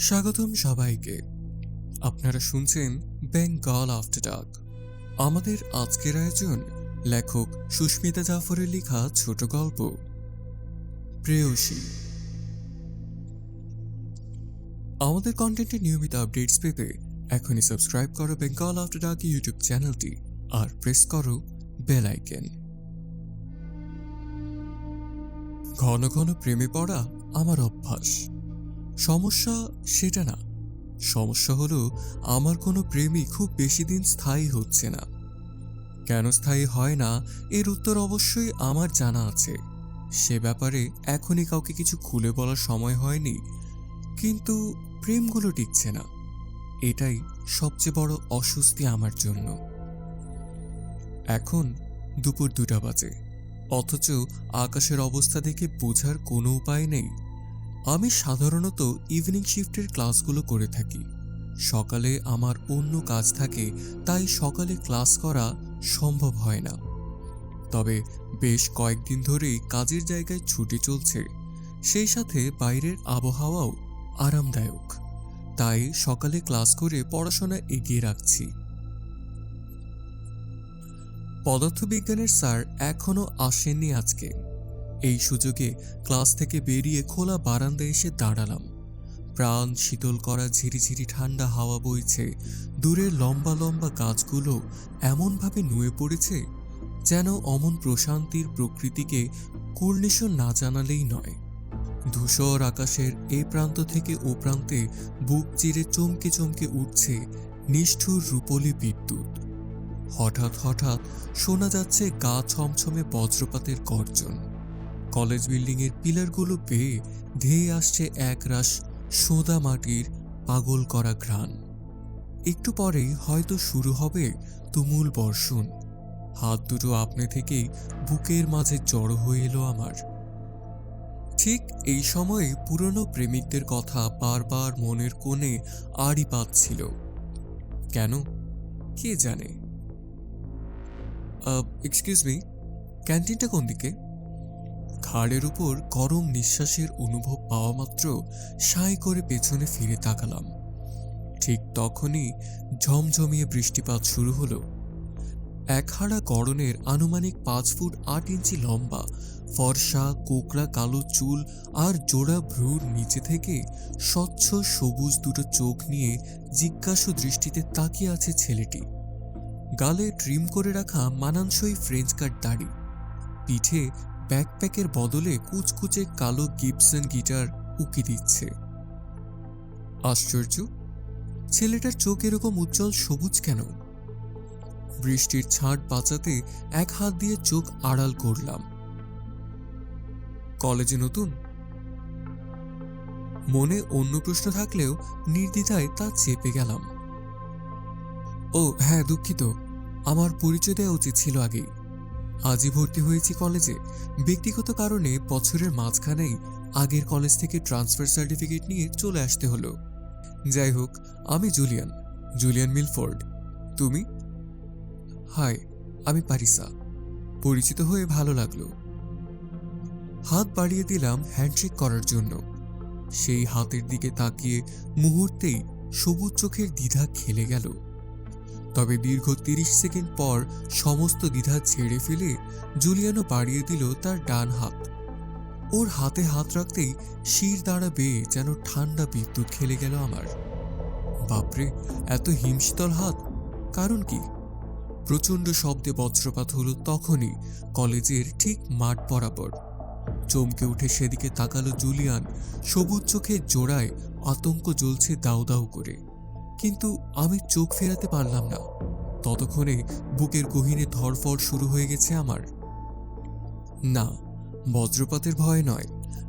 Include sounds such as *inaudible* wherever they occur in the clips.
স্বাগতম সবাইকে। আপনারা শুনছেন বেঙ্গল আফটার ডাক আমাদের আজকের আয়োজন লেখক সুস্মিতা জাফরের লেখা ছোট গল্প। প্রেয়সী। আমাদের কন্টেন্টের নিয়মিত আপডেটস পেতে এখনই সাবস্ক্রাইব করো বেঙ্গল আফটার ডাক ইউটিউব চ্যানেলটি আর প্রেস করো বেল আইকন ঘন ঘন প্রেমে পড়া আমার অভ্যাস। সমস্যা সেটা না। সমস্যা হলো, আমার কোনো প্রেমই খুব বেশি দিন স্থায়ী হচ্ছে না। কেন স্থায়ী হয় না, এর উত্তর অবশ্যই আমার জানা আছে। সে ব্যাপারে এখনই কাউকে কিছু খুলে বলার সময় হয়নি, কিন্তু প্রেমগুলো টিকছে না। এটাই সবচেয়ে বড় অস্বস্তি আমার জন্য। এখন দুপুর দুটা বাজে, অথচ আকাশের অবস্থা দেখে বোঝার কোনো উপায় নেই। আমি সাধারণত ইভিনিং শিফটের ক্লাসগুলো করে থাকি। সকালে আমার অন্য কাজ থাকে, তাই সকালে ক্লাস করা সম্ভব হয় না। তবে বেশ কয়েকদিন ধরেই কাজের জায়গায় ছুটি চলছে। সেই সাথে বাইরের আবহাওয়াও আরামদায়ক। তাই সকালে ক্লাস করে পড়াশোনা এগিয়ে রাখছি। পদার্থবিজ্ঞানের স্যার এখনও আসেননি আজকে। এই সুযোগে ক্লাস থেকে বেরিয়ে খোলা বারান্দায় এসে দাঁড়ালাম। প্রাণ শীতল করা ঝিরিঝিরি ঠান্ডা হাওয়া বইছে। দূরের লম্বা লম্বা গাছগুলো এমনভাবে নুয়ে পড়েছে যেন অমন প্রশান্তির প্রকৃতিকে কর্নিশন না জানালেই নয়। ধূসর আকাশের এ প্রান্ত থেকে ও প্রান্তে বুক চিরে চমকে চমকে উঠছে নিষ্ঠুর রূপলি বিদ্যুৎ। হঠাৎ হঠাৎ শোনা যাচ্ছে গা ছমছমে বজ্রপাতের গর্জন। কলেজ বিল্ডিংয়ের পিলারগুলো পেয়ে ধেয়ে আসছে একরাশ সোদা মাটির পাগল করা ঘ্রাণ। একটু পরেই হয়তো শুরু হবে তুমুল বর্ষণ। হাত দুটো আপনে থেকেই বুকের মাঝে জড়ো হয়ে এলো আমার। ঠিক এই সময়ে পুরনো প্রেমিকদের কথা বারবার মনের কোণে আড়ি পাচ্ছিল কেন? কে জানে? এক্সকিউজ মি ক্যান্টিনটা কোন দিকে? ঘাড়ের উপর গরম নিঃশ্বাসের অনুভব পাওয়া মাত্র সাই করে পেছনে ফিরে তাকালাম। ঠিক তখনই ঝমঝমিয়ে বৃষ্টিপাত শুরু হলো। একহাড়া গড়নের আনুমানিক পাঁচ ফুট আট ইঞ্চি লম্বা, ফর্সা, কোকড়া, কালো চুল আর জোড়া ভ্রুর নিচে থেকে স্বচ্ছ সবুজ দুটো চোখ নিয়ে জিজ্ঞাসু দৃষ্টিতে তাকিয়ে আছে ছেলেটি। গালে ট্রিম করে রাখা মানানসই ফ্রেঞ্চ কাট দাড়ি। পিঠে ব্যাকপ্যাকের বদলে কুচকুচে কালো গিবসন গিটার উকি দিচ্ছে। আশ্চর্য? ছেলেটার চোখ এরকম উজ্জ্বল সবুজ কেন? বৃষ্টির ছাঁট বাঁচাতে এক হাত দিয়ে চোখ আড়াল করলাম। কলেজে নতুন? মনে অন্য প্রশ্ন থাকলেও নির্দ্বিধায় তা চেপে গেলাম। ও হ্যাঁ দুঃখিত। আমার পরিচয় দেওয়া উচিত ছিল আগেই। আজই ভর্তি হয়েছি কলেজে। ব্যক্তিগত কারণে বছরের মাঝখানেই আগের কলেজ থেকে ট্রান্সফার সার্টিফিকেট নিয়ে চলে আসতে হলো। যাই হোক, আমি জুলিয়ান জুলিয়ান মিলফোর্ড। তুমি? হাই, আমি পারিসা। পরিচিত হয়ে ভালো লাগল। হাত বাড়িয়ে দিলাম হ্যান্ডশেক করার জন্য। সেই হাতের দিকে তাকিয়ে মুহূর্তেই সবুজ চোখের দ্বিধা খেলে গেল। তবে দীর্ঘ তিরিশ সেকেন্ড পর সমস্ত দ্বিধা ছেড়ে ফেলে জুলিয়ানো বাড়িয়ে দিল তার ডান হাত। ওর হাতে হাত রাখতেই শির দাঁড়া বেয়ে যেন ঠান্ডা বিদ্যুৎ খেলে গেল আমার। বাপরে, এত হিমশীতল হাত, কারণ কি? প্রচণ্ড শব্দে বজ্রপাত হলো তখনই কলেজের ঠিক মাঠ বরাবর। চমকে উঠে সেদিকে তাকালো জুলিয়ান, সবুজ চোখের জোড়ায় আতঙ্ক জ্বলছে দাউ দাউ করে। কিন্তু আমি চোখ ফেরাতে পারলাম না। ততক্ষণে বুকের গহীনে ধরফর শুরু হয়ে গেছে আমার। না, বজ্রপাতের ভয় নয়।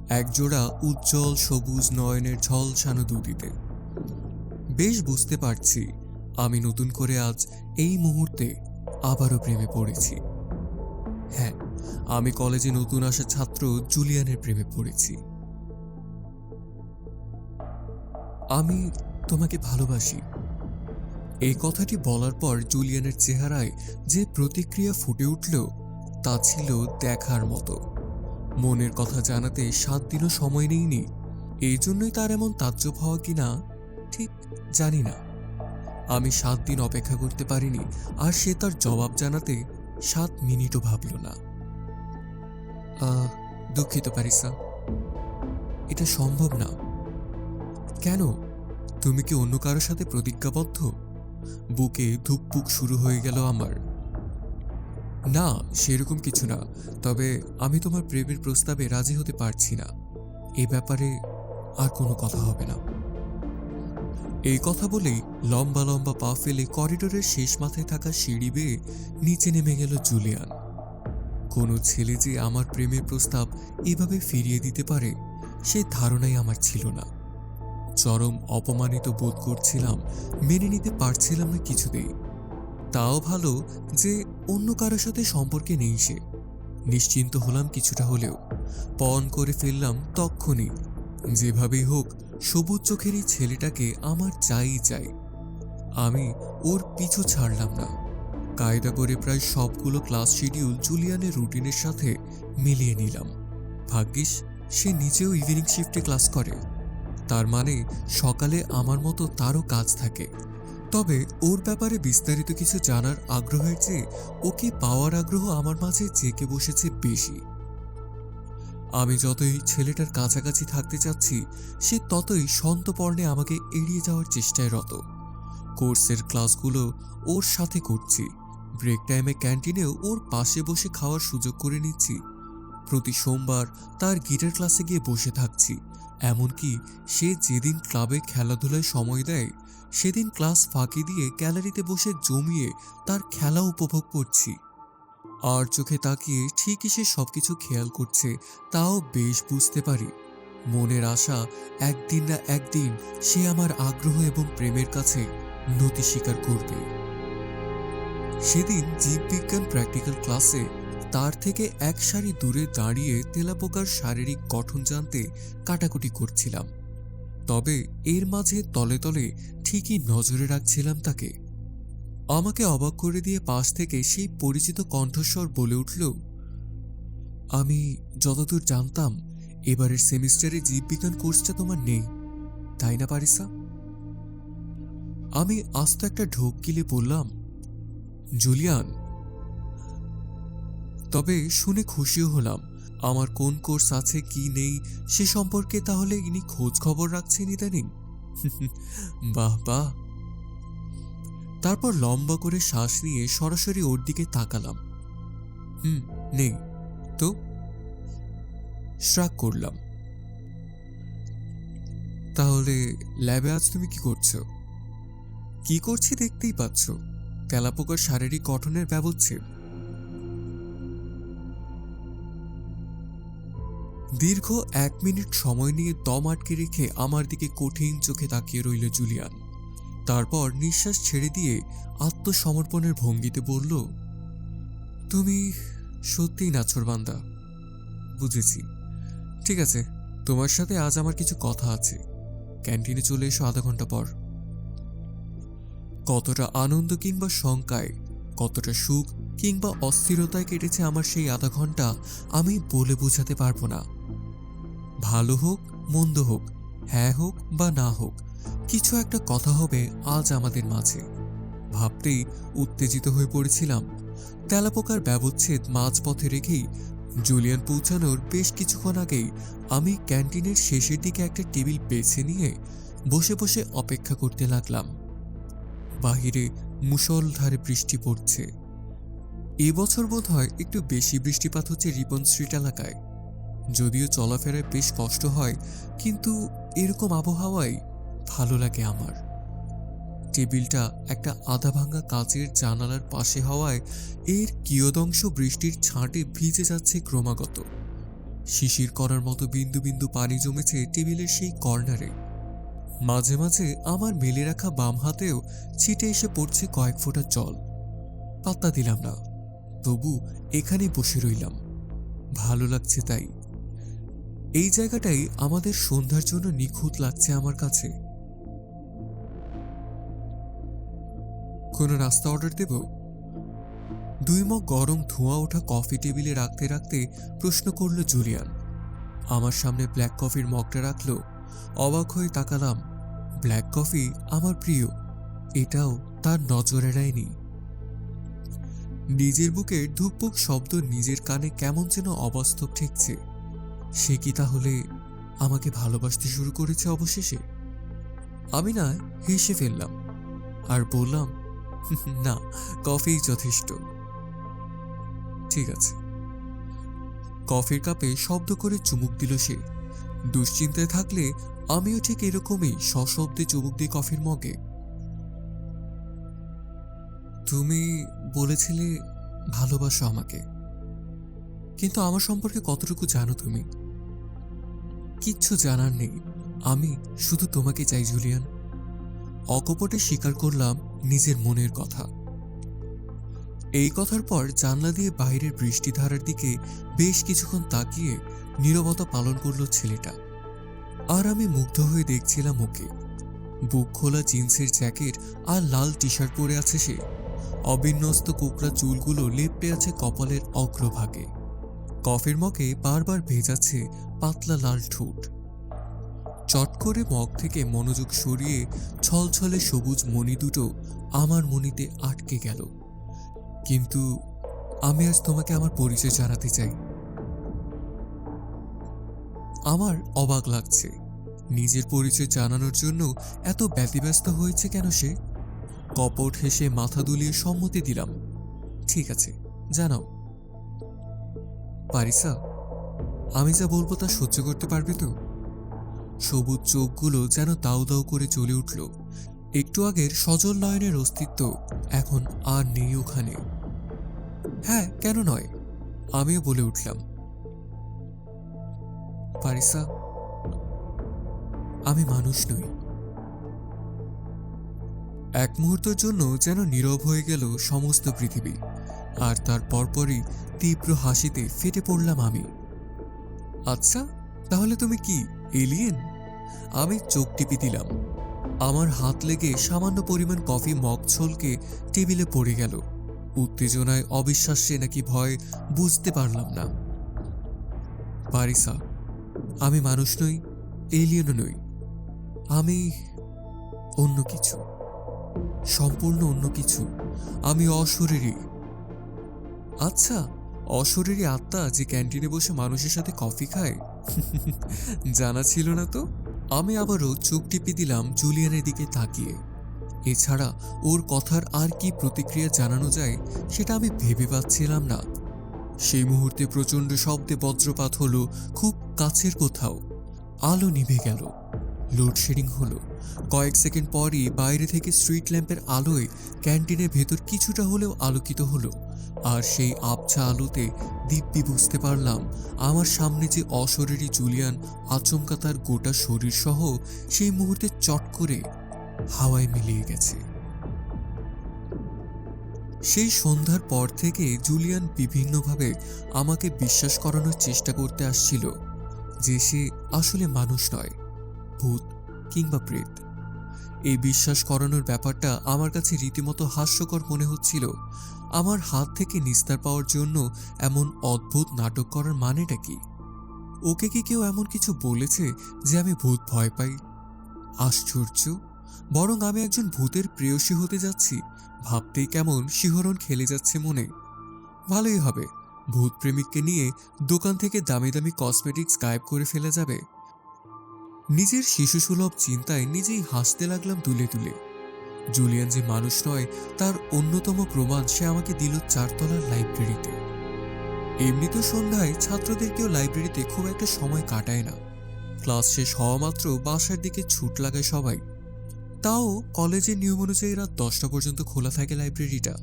একজোড়া উজ্জ্বল সবুজ নয়নের ঝলসানো দুটিতে। বেশ বুঝতে পারছি, আমি নতুন করে আজ এই মুহূর্তে আবারও প্রেমে পড়েছি। হ্যাঁ আমি কলেজে নতুন আসা ছাত্র জুলিয়ানের প্রেমে পড়েছি। আমি তোমাকে ভালোবাসি। এই কথাটি বলার পর জুলিয়ানের চেহারায় যে প্রতিক্রিয়া ফুটে উঠল, তা ছিল দেখার মতো। মনের কথা জানাতে সাত দিনও সময় নেইনি। এই জন্যই তার এমন তাজ্জব হওয়া কিনা, ঠিক জানি না। আমি সাত দিন অপেক্ষা করতে পারিনি, আর সে তার জবাব জানাতে সাত মিনিটও ভাবল না। দুঃখিত পারিসা এটা সম্ভব না। কেন? তুমি কি অন্য কারোর সাথে প্রতিজ্ঞাবদ্ধ? বুকে ধুকপুক শুরু হয়ে গেল আমার। না, সেরকম কিছু না, তবে আমি তোমার প্রেমের প্রস্তাবে রাজি হতে পারছি না। এ ব্যাপারে আর কোনো কথা হবে না। এই কথা বলেই লম্বা লম্বা পা ফেলে করিডোরের শেষ মাথায় থাকা সিঁড়ি বেয়ে নিচে নেমে গেল জুলিয়ান। কোনো ছেলে যে আমার প্রেমের প্রস্তাব এভাবে ফিরিয়ে দিতে পারে, সে ধারণাই আমার ছিল না। চরম অপমানিত বোধ করছিলাম, মেনে নিতে পারছিলাম না কিছুতেই। তাও ভালো যে অন্য কারোর সাথে সম্পর্কে নেই সে। নিশ্চিন্ত হলাম কিছুটা হলেও। পণ করে ফেললাম তক্ষণি। যেভাবেই হোক, সবুজ চোখের এই ছেলেটাকে আমার চাই চাই। আমি ওর পিছু ছাড়লাম না। কায়দা করে প্রায় সবগুলো ক্লাস শিডিউল জুলিয়ানের রুটিনের সাথে মিলিয়ে নিলাম। ভাগ্যিস, সে নিজেও ইভিনিং শিফটে ক্লাস করে। তার মানে সকালে আমার মতো তারও কাজ থাকে। তবে ওর ব্যাপারে বিস্তারিত কিছু জানার আগ্রহের চেয়ে ওকে পাওয়ার আগ্রহ আমার মাঝে জেকে বসেছে বেশি। আমি যতই ছেলেটার কাছাকাছি থাকতে চাচ্ছি, সে ততই সন্তপর্ণে আমাকে এড়িয়ে যাওয়ার চেষ্টায় রত। কোর্সের ক্লাসগুলো ওর সাথে করছি। ব্রেক টাইমে ক্যান্টিনেও ওর পাশে বসে খাওয়ার সুযোগ করে নিচ্ছি। প্রতি সোমবার তার গিটার ক্লাসে গিয়ে বসে থাকছি। এমনকি সে যেদিন ক্লাবে খেলাধুলায় সময় দেয়, সেদিন ক্লাস ফাঁকি দিয়ে গ্যালারিতে বসে জমিয়ে তার খেলা উপভোগ করছি। আর চোখে তাকিয়ে ঠিকই সে সব কিছু খেয়াল করছে, তাও বেশ বুঝতে পারি। মনের আশা একদিন না একদিন সে আমার আগ্রহ এবং প্রেমের কাছে নতি স্বীকার করবে। সেদিন জীববিজ্ঞান প্র্যাকটিক্যাল ক্লাসে তার থেকে এক সারি দূরে দাঁড়িয়ে তেলাপোকার শারীরিক গঠন জানতে কাটাকুটি করছিলাম। তবে এর মাঝে তলে তলে ঠিকই নজরে রাখছিলাম তাকে। আমাকে অবাক করে দিয়ে পাশ থেকে সেই পরিচিত কণ্ঠস্বর বলে উঠল, আমি যতদূর জানতাম, এবারের সেমিস্টারে জীববিজ্ঞান কোর্সটা তোমার নেই, তাই না পারিসা? আমি আস্ত একটা ঢোক গিলে বললাম, জুলিয়ান তবে শুনে খুশিও হলাম। আমার কোন কোর্স আছে, কি নেই, সে সম্পর্কে তাহলে ইনি খোঁজ খবর রাখছেন ইদানিং? *laughs* বাহ বাহ। তারপর লম্বা করে শ্বাস নিয়ে সরাসরি ওর দিকে তাকালাম। হুম, নেই। তো? শ্রাক করলাম। তাহলে ল্যাবে আজ তুমি কি করছ? কি করছি দেখতেই পাচ্ছ। তেলাপোকার শারীরিক গঠনের ব্যবচ্ছেদ। দীর্ঘ এক মিনিট সময় নিয়ে দম আটকে রেখে আমার দিকে কঠিন চোখে তাকিয়ে রইল জুলিয়ান। তারপর নিঃশ্বাস ছেড়ে দিয়ে আত্মসমর্পণের ভঙ্গিতে বলল, তুমি সত্যিই নাছরবান্দা বুঝেছি। ঠিক আছে, তোমার সাথে আজ আমার কিছু কথা আছে। ক্যান্টিনে চলে এসো আধা ঘণ্টা পর। কতটা আনন্দ কিংবা শঙ্কায়, কতটা সুখ কিংবা অস্থিরতায় কেটেছে আমার সেই আধা ঘণ্টা, আমি বলে বোঝাতে পারব না। ভালো হোক, মন্দ হোক হ্যাঁ হোক বা না হোক, কিছু একটা কথা হবে আজ আমাদের মাঝে। ভাবতেই উত্তেজিত হয়ে পড়েছিলাম। তেলাপোকার ব্যবচ্ছেদ মাঝপথে রেখেই জুলিয়ান পৌঁছানোর বেশ কিছুক্ষণ আগেই আমি ক্যান্টিনের শেষের দিকে একটা টেবিল বেছে নিয়ে বসে বসে অপেক্ষা করতে লাগলাম। বাহিরে মুষলধারে বৃষ্টি পড়ছে। এবছর বোধ হয় একটু বেশি বৃষ্টিপাত হচ্ছে রিপন স্ট্রিট এলাকায়। যদিও চলাফেরায় বেশ কষ্ট হয়, কিন্তু এরকম আবহাওয়ায় ভালো লাগে আমার। টেবিলটা একটা আধা ভাঙা কাচের জানালার পাশে হওয়ায় এর কিয়দংশ বৃষ্টির ছাঁটে ভিজে যাচ্ছে ক্রমাগত। শিশির করার মতো বিন্দু বিন্দু পানি জমেছে টেবিলের সেই কর্নারে। মাঝে মাঝে আমার মেলে রাখা বাম হাতেও ছিটে এসে পড়ছে কয়েক ফোঁটা জল। পাত্তা দিলাম না, তবু এখানে বসে রইলাম। ভালো লাগছে তাই। এই জায়গাটাই আমাদের সন্ধ্যার জন্য নিখুঁত লাগছে আমার কাছে। কোনো নাস্তা অর্ডার দেব? দুই মগ গরম ধোঁয়া ওঠা কফি টেবিলে রাখতে রাখতে প্রশ্ন করল জুলিয়ান। আমার সামনে ব্ল্যাক কফির মগটা রাখল, অবাক হয়ে তাকালাম। ব্ল্যাক কফি আমার প্রিয়, এটাও তার নজর এড়ায়নি নিজের বুকের ধুকপুক শব্দ নিজের কানে কেমন যেন অবাস্তব ঠেকছে। সে কি তাহলে আমাকে ভালোবাসতে শুরু করেছে অবশেষে? আমি না হেসে ফেললাম আর বললাম, না, কফিই যথেষ্ট। ঠিক আছে। কফির কাপে শব্দ করে চুমুক দিল সে। দুশ্চিন্তায় থাকলে আমিও ঠিক এরকমই সশব্দে চুমুক দিই কফির মগে। তুমি বলেছিলে ভালোবাসো আমাকে, কিন্তু আমার সম্পর্কে কতটুকু জানো তুমি? কিচ্ছু জানার নেই। আমি শুধু তোমাকে চাই, জুলিয়ান। অকপটে স্বীকার করলাম নিজের মনের কথা। এই কথার পর জানলা দিয়ে বাইরের বৃষ্টিধারার দিকে বেশ কিছুক্ষণ তাকিয়ে নীরবতা পালন করল ছেলেটা। আর আমি মুগ্ধ হয়ে দেখছিলাম ওকে। বুক খোলা জিন্সের জ্যাকেট আর লাল টি শার্ট পরে আছে সে। অবিন্যস্ত কোকড়া চুলগুলো লেপটে আছে কপালের অগ্রভাগে। কফের মগে বারবার ভেজাচ্ছে পাতলা লাল ঠোঁট। চট করে মগ থেকে মনোযোগ সরিয়ে ছলছলে সবুজ মণি দুটো আমার মণিতে আটকে গেল। কিন্তু আমি আজ তোমাকে আমার পরিচয় জানাতে চাই। আমার অবাক লাগছে। নিজের পরিচয় জানানোর জন্য এত ব্যতিব্যস্ত হয়েছে কেন সে? কপট হেসে মাথা দুলিয়ে সম্মতি দিলাম। ঠিক আছে, জানাও। পারিসা আমি যা বলব তা সহ্য করতে পারবে তো? সবুজ চোখগুলো যেন দাউ দাউ করে চলে উঠল। একটু আগের সজল নয়নের অস্তিত্ব এখন আর নেই ওখানে। হ্যাঁ কেন নয়? আমিও বলে উঠলাম। পারিসা আমি মানুষ নই। এক মুহূর্তের জন্য যেন নীরব হয়ে গেল সমস্ত পৃথিবী। আর তার পরপরই তীব্র হাসিতে ফেটে পড়লাম আমি। আচ্ছা তাহলে তুমি কি এলিয়েন আমি চোখ টিপি দিলাম। আমার হাত লেগে সামান্য পরিমাণ কফি মগ ছলকে টেবিলে পড়ে গেল। উত্তেজনায় অবিশ্বাসে নাকি ভয় বুঝতে পারলাম না। পারিসা আমি মানুষ নই এলিয়েনও নই। আমি অন্য কিছু, সম্পূর্ণ অন্য কিছু। আমি অশরীরী। আচ্ছা অশরীরী আত্মা যে ক্যান্টিনে বসে মানুষের সাথে কফি খায়? জানা ছিল না তো? আমি আবারও চোখ টিপে দিলাম জুলিয়ানের দিকে তাকিয়ে। এছাড়া ওর কথার আর কি প্রতিক্রিয়া জানানো যায় সেটা আমি ভেবে পাচ্ছিলাম না। সেই মুহূর্তে প্রচণ্ড শব্দে বজ্রপাত হলো খুব কাছের কোথাও। আলো নিভে গেল। লোডশেডিং হলো। কয়েক সেকেন্ড পরই বাইরে থেকে স্ট্রিট ল্যাম্পের আলোয় ক্যান্টিনের ভেতর কিছুটা হলেও আলোকিত হলো। আর সেই আবছা আলোতে দিব্যি বুঝতে পারলাম, আমার সামনে যে অশরীরী জুলিয়ান আচমকা তার গোটা শরীর সহ সেই মুহূর্তে চট করে হাওয়ায় মিলিয়ে গেছে। সেই সন্ধ্যার পর থেকে জুলিয়ান বিভিন্নভাবে আমাকে বিশ্বাস করানোর চেষ্টা করতে আসছিল যে সে আসলে মানুষ নয়, ভূত কিংবা প্রেত। এই বিশ্বাস করানোর ব্যাপারটা আমার কাছে রীতিমতো হাস্যকর মনে হচ্ছিল আমার হাত থেকে নিস্তার পাওয়ার জন্য এমন অদ্ভুত নাটক করার মানেটা কি? ওকে কি কেউ এমন কিছু বলেছে যে আমি ভূত ভয় পাই? আশ্চর্য। বরং আমি একজন ভূতের প্রেয়সী হতে যাচ্ছি, ভাবতেই কেমন শিহরণ খেলে যাচ্ছে মনে। ভালোই হবে, ভূত প্রেমিককে নিয়ে দোকান থেকে দামি দামি কসমেটিক্স গায়েব করে ফেলে যাবে। নিজের শিশুসুলভ চিন্তায় নিজেই হাসতে লাগলাম তুলে তুলে জুলিয়ান যে মানুষ নয়, তার অন্যতম প্রমাণ সে আমাকে দিল চারতলার লাইব্রেরিতে। এমনি তো সন্ধ্যায় ছাত্রদেরকেও লাইব্রেরিতে খুব একটা সময় কাটায় না। ক্লাস শেষ হওয়া মাত্র বাসার দিকে ছুট লাগায় সবাই। তাও কলেজের নিয়ম অনুযায়ী রাত দশটা পর্যন্ত খোলা থাকে লাইব্রেরিটা।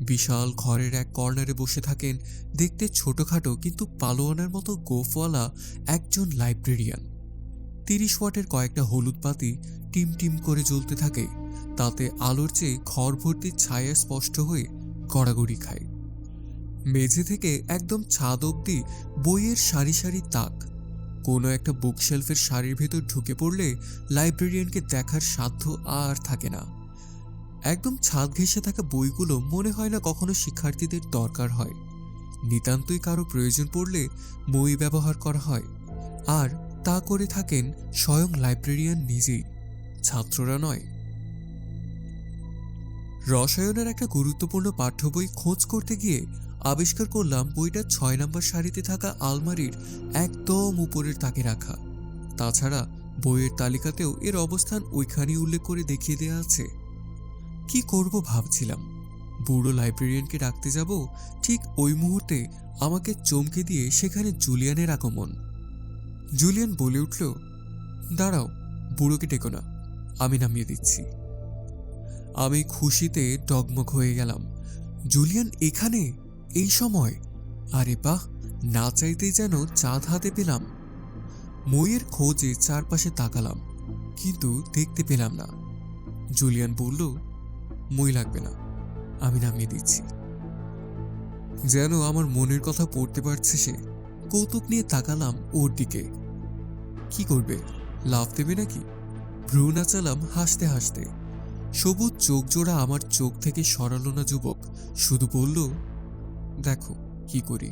বিশাল ঘরের এক কর্নারে বসে থাকেন দেখতে ছোটখাটো কিন্তু পালোয়ানের মতো গোফওয়ালা একজন লাইব্রেরিয়ান। তিরিশ ওয়াটের কয়েকটা হলুদ বাতি টিম টিম করে জ্বলতে থাকে। তাতে আলোর চেয়ে ঘর ভর্তি ছায়া স্পষ্ট হয়ে গড়াগড়ি খায়। মেঝে থেকে একদম ছাদ অবধি বইয়ের সারি সারি তাক। কোনো একটা বুকশেলফের শাড়ির ভেতর ঢুকে পড়লে লাইব্রেরিয়ানকে দেখার সাধ্য আর থাকে না। একদম ছাদ ঘেঁষে থাকা বইগুলো মনে হয় না কখনো শিক্ষার্থীদের দরকার হয়। নিতান্তই কারও প্রয়োজন পড়লে মই ব্যবহার করা হয়। আর তা করে থাকেন স্বয়ং লাইব্রেরিয়ান নিজেই। ছাত্ররা নয় রসায়নের একটা গুরুত্বপূর্ণ পাঠ্য বই খোঁজ করতে গিয়ে আবিষ্কার করলাম বইটা ছয় নম্বর সারিতে থাকা আলমারির একদম উপরের তাকে রাখা। তাছাড়া বইয়ের তালিকাতেও এর অবস্থান ওইখানেই উল্লেখ করে দেখিয়ে দেওয়া আছে। কি করব ভাবছিলাম। বুড়ো লাইব্রেরিয়ানকে ডাকতে যাব, ঠিক ওই মুহূর্তে আমাকে চমকে দিয়ে সেখানে জুলিয়ানের আগমন। জুলিয়ান বলে উঠল, দাঁড়াও, বুড়োকে ডেকো না, আমি নামিয়ে দিচ্ছি। আমি খুশিতে ডগমগ হয়ে গেলাম। জুলিয়ান, এখানে? এই সময়? আরে বাহ, না চাইতেই যেন চাঁদ হাতে পেলাম। মইয়ের খোঁজে চারপাশে তাকালাম, কিন্তু দেখতে পেলাম না। জুলিয়ান বলল, মই লাগবে না, আমি নামিয়ে দিচ্ছি। যেন আমার মনের কথা পড়তে পারছে সে। কৌতুক নিয়ে তাকালাম ওর দিকে। কি করবে লাভ দেবে নাকি? ভ্রু নাচালাম হাসতে হাসতে। সবুজ চোখ জোড়া আমার চোখ থেকে সরালো না যুবক। শুধু বলল, দেখো, কি করি?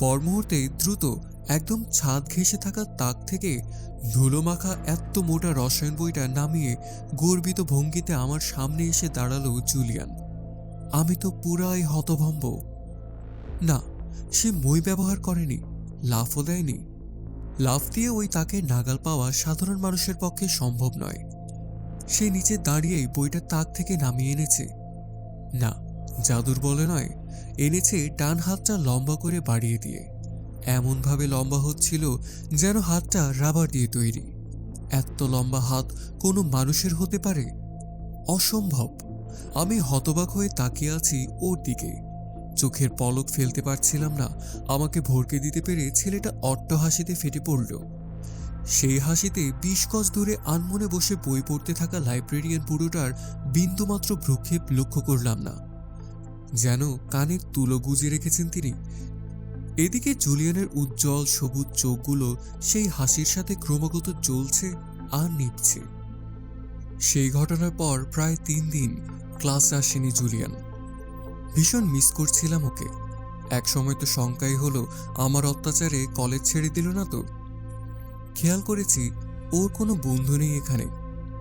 পর মুহূর্তে দ্রুত একদম ছাদ ঘেঁষে থাকা তাক থেকে ধুলো মাখা এত মোটা রসায়ন বইটা নামিয়ে গর্বিত ভঙ্গিতে আমার সামনে এসে দাঁড়াল জুলিয়ান। আমি তো পুরাই হতভম্ব। না, সে মই ব্যবহার করেনি, লাফও দেয়নি। লাফ দিয়ে ওই তাকে নাগাল পাওয়া সাধারণ মানুষের পক্ষে সম্ভব নয়। সে নিচে দাঁড়িয়েই বইটা তাক থেকে নামিয়ে এনেছে। না, জাদুর বলে নয়, এনেছে ডান হাতটা লম্বা করে বাড়িয়ে দিয়ে। এমনভাবে লম্বা হচ্ছিল যেন হাতটা রাবার দিয়ে তৈরি। এত লম্বা হাত কোনো মানুষের হতে পারে? অসম্ভব। আমি হতবাক হয়ে তাকিয়ে আছি ওর দিকে। চোখের পলক ফেলতে পারছিলাম না, আমাকে ভরকে দিতে পেরে ছেলেটা অট্ট হাসিতে ফেটে পড়ল। সেই হাসিতে বিশ গজ দূরে আনমনে বসে বই পড়তে থাকা লাইব্রেরিয়ান পুরোটার বিন্দুমাত্র ভ্রুক্ষেপ লক্ষ্য করলাম না। যেন কানের তুলো গুজে রেখেছেন তিনি। এদিকে জুলিয়ানের উজ্জ্বল সবুজ চোখগুলো সেই হাসির সাথে ক্রমাগত জ্বলছে আর নিভছে। সেই ঘটনার পর প্রায় তিন দিন ক্লাসে আসেনি জুলিয়ান। ভীষণ মিস করছিলাম ওকে। এক সময় তো শঙ্কাই হলো, আমার অত্যাচারে কলেজ ছেড়ে দিল না তো? খেয়াল করেছি, ওর কোনো বন্ধু নেই এখানে।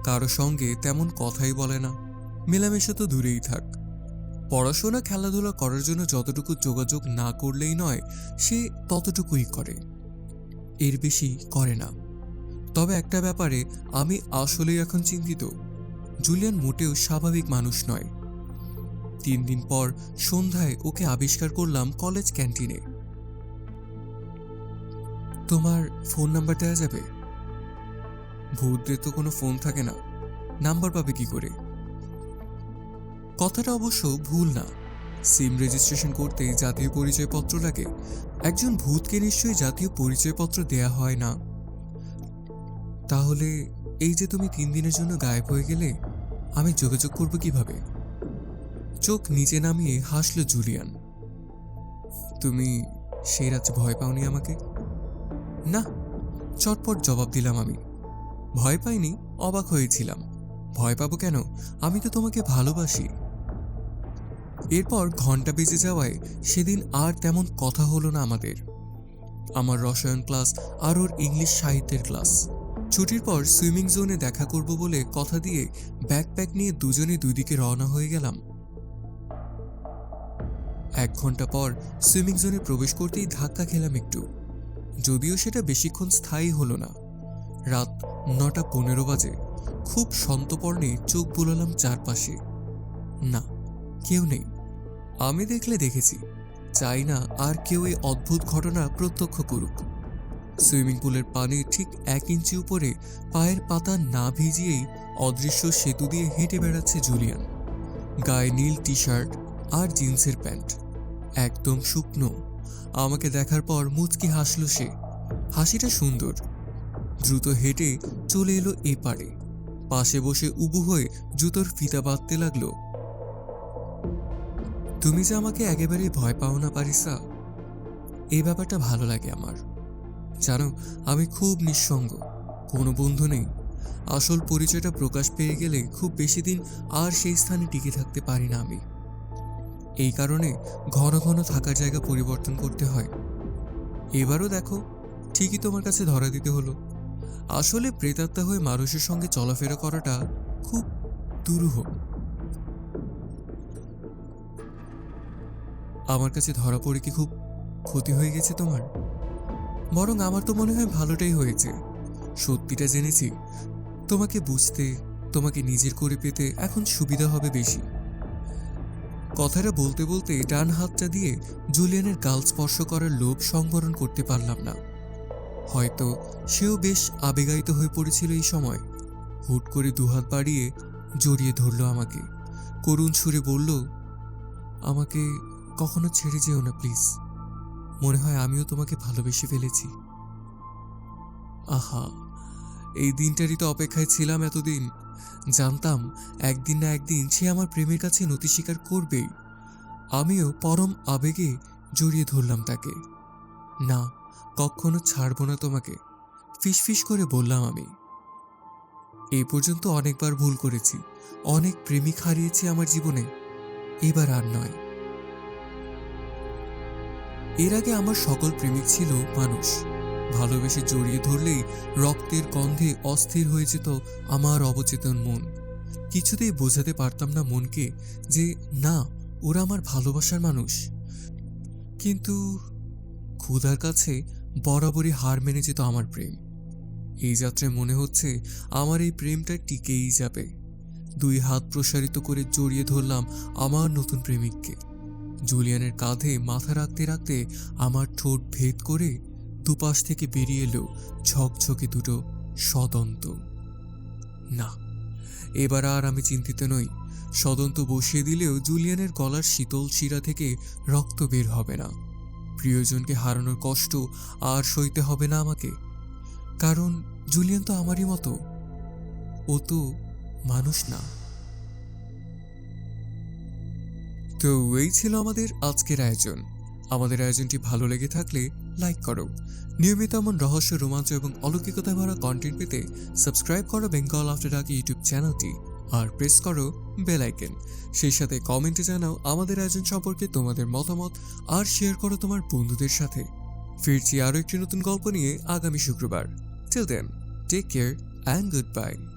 কারও সঙ্গে তেমন কথাই বলে না। মেলামেশা তো দূরেই থাক। পড়াশোনা, খেলাধুলা করার জন্য যতটুকু যোগাযোগ না করলেই নয়, সে ততটুকুই করে। এর বেশি করে না। তবে একটা ব্যাপারে আমি আসলেই এখন চিন্তিত। জুলিয়ান মোটেও স্বাভাবিক মানুষ নয়। তিন দিন পর সন্ধ্যায় ওকে আবিষ্কার করলাম কলেজ ক্যান্টিনে। তোমার ফোন নাম্বার দেওয়া যাবে? ভূতদের তো কোনো ফোন থাকে না। নাম্বার পাবে কি করে? কথাটা অবশ্য ভুল না। সিম রেজিস্ট্রেশন করতে জাতীয় পরিচয়পত্র লাগে। একজন ভূতকে নিশ্চয়ই জাতীয় পরিচয়পত্র দেয়া হয় না। তাহলে এই যে তুমি তিন দিনের জন্য গায়েব হয়ে গেলে, আমি যোগাযোগ করব কীভাবে? চোখ নিচে নামিয়ে হাসল জুলিয়ান। তুমি সেই রাতে ভয় পাওনি আমাকে? না, চটপট জবাব দিলাম আমি। ভয় পাইনি, অবাক হয়েছিলাম। ভয় পাবো কেন? আমি তো তোমাকে ভালোবাসি। এরপর ঘণ্টা বেজে যাওয়ায় সেদিন আর তেমন কথা হলো না আমাদের। আমার রসায়ন ক্লাস আর ওর ইংলিশ সাহিত্যের ক্লাস। ছুটির পর সুইমিং জোনে দেখা করব বলে কথা দিয়ে ব্যাকপ্যাক নিয়ে দুজনে দুই দিকে রওনা হয়ে গেলাম। এক ঘণ্টা পর সুইমিং জোনে প্রবেশ করতেই ধাক্কা খেলাম একটু। যদিও সেটা বেশিক্ষণ স্থায়ী হলো না। রাত নটা পনেরো বাজে। খুব সন্তপর্ণে চোখ বুলালাম চারপাশে। না, কেউ নেই। আমি দেখলে দেখেছি। চাই না আর কেউ এই অদ্ভুত ঘটনা প্রত্যক্ষ করুক। সুইমিং পুলের পানির ঠিক এক ইঞ্চি উপরে পায়ের পাতা না ভিজিয়েই অদৃশ্য সেতু দিয়ে হেঁটে বেড়াচ্ছে জুলিয়ান। গায়ে নীল টি শার্ট আর জিন্সের প্যান্ট। একদম শুকনো। আমাকে দেখার পর মুচকি হাসল সে। হাসিটা সুন্দর। দ্রুত হেঁটে চলে এলো এ পারে। পাশে বসে উবু হয়ে জুতোর ফিতা বাঁধতে লাগল। তুমি যে আমাকে একেবারেই ভয় পাও না পারিসা এই ব্যাপারটা ভালো লাগে আমার। জানো, আমি খুব নিঃসঙ্গ, কোনো বন্ধু নেই। আসল পরিচয়টা প্রকাশ পেয়ে গেলে খুব বেশি দিন আর সেই স্থানে টিকে থাকতে পারি না আমি। এই কারণে ঘন ঘন থাকার জায়গা পরিবর্তন করতে হয়। এবারও দেখো, ঠিকই তোমার কাছে ধরা দিতে হলো। আসলে প্রেতাত্মা হয়ে মানুষের সঙ্গে চলাফেরা করাটা খুব দুরূহ। আমার কাছে ধরা পড়ে কি খুব ক্ষতি হয়ে গেছে তোমার? বরং আমার তো মনে হয় ভালোটাই হয়েছে। সত্যিটা জেনেছি। তোমাকে বুঝতে, তোমাকে নিজের করে পেতে এখন সুবিধা হবে বেশি। কথাটা বলতে বলতে ডান হাতটা দিয়ে জুলিয়ানের গাল স্পর্শ করার লোভ সংবরণ করতে পারলাম না। হয়তো সেও বেশ আবেগায়িত হয়ে পড়েছিল এই সময়। হুট করে দুহাত বাড়িয়ে জড়িয়ে ধরল আমাকে। করুণ সুরে বলল, আমাকে কখনো ছেড়ে যেও না, প্লিজ। মনে হয় আমিও তোমাকে ভালোবেসে ফেলেছি। আহা, এই দিনটারই তো অপেক্ষায় ছিলাম এতদিন। জানতাম একদিন না একদিন সে আমার প্রেমের কাছে নতি স্বীকার করবেই। আমিও পরম আবেগে জড়িয়ে ধরলাম তাকে। না, কখনো ছাড়বো না তোমাকে। ফিসফিস করে বললাম আমি। এই পর্যন্ত অনেকবার ভুল করেছি। অনেক প্রেমিক হারিয়েছি আমার জীবনে। এবার আর নয়। এর আগে আমার সকল প্রেমিক ছিল মানুষ। ভালোবেসে জড়িয়ে ধরলেই রক্তের গন্ধে অস্থির হয়ে যেত আমার অবচেতন মন। কিছুতেই বোঝাতে পারতাম না মনকে যে, না, ওরা আমার ভালোবাসার মানুষ। কিন্তু ক্ষুধার কাছে বরাবরই হার মেনে যেত আমার প্রেম। এই যাত্রায় মনে হচ্ছে আমার এই প্রেমটা টিকেই যাবে। দুই হাত প্রসারিত করে জড়িয়ে ধরলাম আমার নতুন প্রেমিককে। জুলিয়ানের কাঁধে মাথা রাখতে রাখতে আমার ঠোঁট ভেদ করে দুপাশ থেকে বেরিয়ে এলো ঝকঝকে দুটো সদন্ত। না, এবার আর আমি চিন্তিত নই। সদন্ত বসিয়ে দিলেও জুলিয়ানের গলার শীতল শিরা থেকে রক্ত বের হবে না। প্রিয়জনকে হারানোর কষ্ট আর সইতে হবে না আমাকে। কারণ জুলিয়ান তো আমারই মতো। ও তো মানুষ না। তো এই ছিল আমাদের আজকের আয়োজন। আমাদের আয়োজনটি ভালো লেগে থাকলে লাইক করো। নিয়মিত এমন রহস্য, রোমাঞ্চ এবং অলৌকিকতা ভরা কন্টেন্ট পেতে সাবস্ক্রাইব করো বেঙ্গল আফটার ডাক ইউটিউব চ্যানেলটি আর প্রেস করো বেল আইকন সেই সাথে কমেন্টে জানাও আমাদের আয়োজন সম্পর্কে তোমাদের মতামত আর শেয়ার করো তোমার বন্ধুদের সাথে। ফিরছি আরও একটি নতুন গল্প নিয়ে আগামী শুক্রবার। Till then take care and goodbye